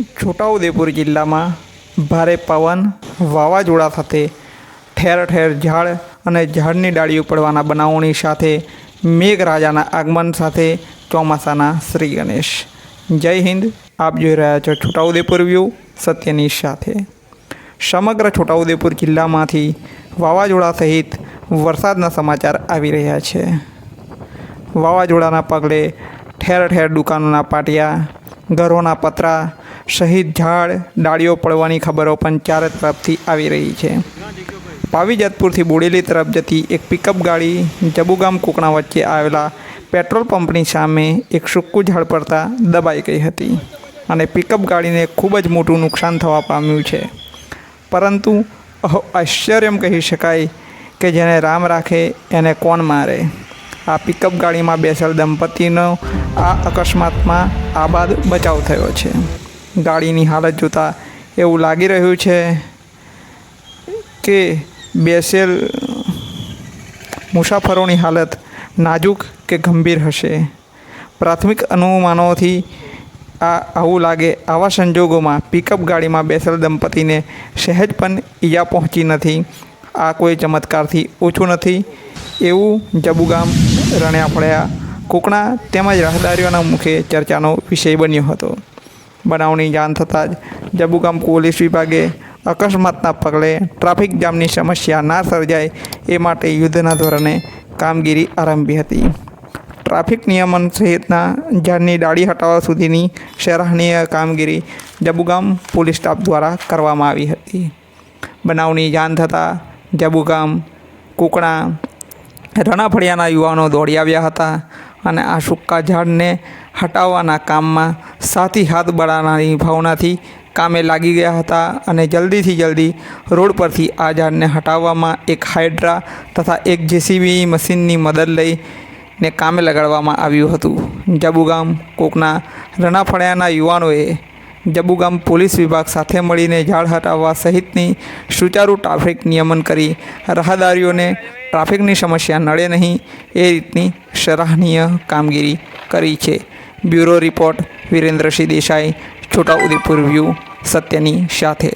છોટાઉદેપુર જિલ્લામાં ભારે પવન, વાવાઝોડા સાથે ઠેર ઠેર ઝાડ અને ઝાડની ડાળીઓ પડવાના બનાવોની સાથે મેઘરાજાના આગમન સાથે ચોમાસાના શ્રી ગણેશ. જય હિન્દ, આપ જોઈ રહ્યા છો છોટાઉદેપુર વ્યૂ, સત્યની સાથે. સમગ્ર છોટાઉદેપુર જિલ્લામાંથી વાવાઝોડા સહિત વરસાદના સમાચાર આવી રહ્યા છે. વાવાઝોડાના પગલે ઠેર ઠેર દુકાનોના પાટિયા ઘરોના પતરા, શહીદ ઝાડ, ડાળીઓ પડવાની ખબરો પણ ચારે તરફથી આવી રહી છે. પાવીજતપુરથી બોડેલી તરફ જતી એક પિકઅપ ગાડી જબુગામ કુકણા વચ્ચે આવેલા પેટ્રોલ પંપની સામે એક સૂકું ઝાડ પડતા દબાઈ ગઈ હતી અને પિકઅપ ગાડીને ખૂબ જ મોટું નુકસાન થવા પામ્યું છે. પરંતુ આશ્ચર્યમ કહી શકાય કે જેને રામ રાખે એને કોણ મારે? આ પિકઅપ ગાડીમાં બેસેલ દંપતીનો આ અકસ્માતમાં આબાદ બચાવ થયો છે. ગાડીની હાલત જોતાં એવું લાગી રહ્યું છે કે બેસેલ મુસાફરોની હાલત નાજુક કે ગંભીર હશે. પ્રાથમિક અનુમાનોથી આ આવું લાગે આવા સંજોગોમાં પિકઅપ ગાડીમાં બેસેલ દંપતીને સહેજ પણ ઈજા પહોંચી નથી. આ કોઈ ચમત્કારથી ઓછું નથી. એવું જબુગામ રણ્યા ફળ્યા. કોકણા તેમજ રાહદારીઓના મુખે ચર્ચાનો વિષય બન્યો હતો. બનાવની જાણ થતાં જ જબુગામ પોલીસ વિભાગે અકસ્માતના પગલે ટ્રાફિક જામની સમસ્યા ના સર્જાય એ માટે યુદ્ધના ધોરણે કામગીરી આરંભી હતી. ટ્રાફિક નિયમન સહિતના ઝાડની ડાળી હટાવવા સુધીની સરાહનીય કામગીરી જબુગામ પોલીસ સ્ટાફ દ્વારા કરવામાં આવી હતી. બનાવની જાણ થતાં જબુગામ કુકણા રણાફળિયાના યુવાનો દોડી આવ્યા હતા અને આ સૂકા ઝાડને હટાવવાના કામમાં સાથી હાથ બળાનારી ભાવનાથી કામે લાગી ગયા હતા અને જલ્દીથી જલ્દી રોડ પરથી આ ઝાડને હટાવવામાં એક હાઇડ્રા તથા એક જેસીબી મશીનની મદદ લઈને કામે લગાડવામાં આવ્યું હતું. જબુગામ કોકના રણાફળિયાના યુવાનોએ જબુગામ પોલીસ વિભાગ સાથે મળીને ઝાડ હટાવવા સહિતની સુચારુ ટ્રાફિક નિયમન કરી રાહદારીઓને ટ્રાફિકની સમસ્યા નડે નહીં એ રીતની સરાહનીય કામગીરી કરી છે. Bureau report Virendrasinh Desai, Chhotaudepur view, સત્યની સાથે.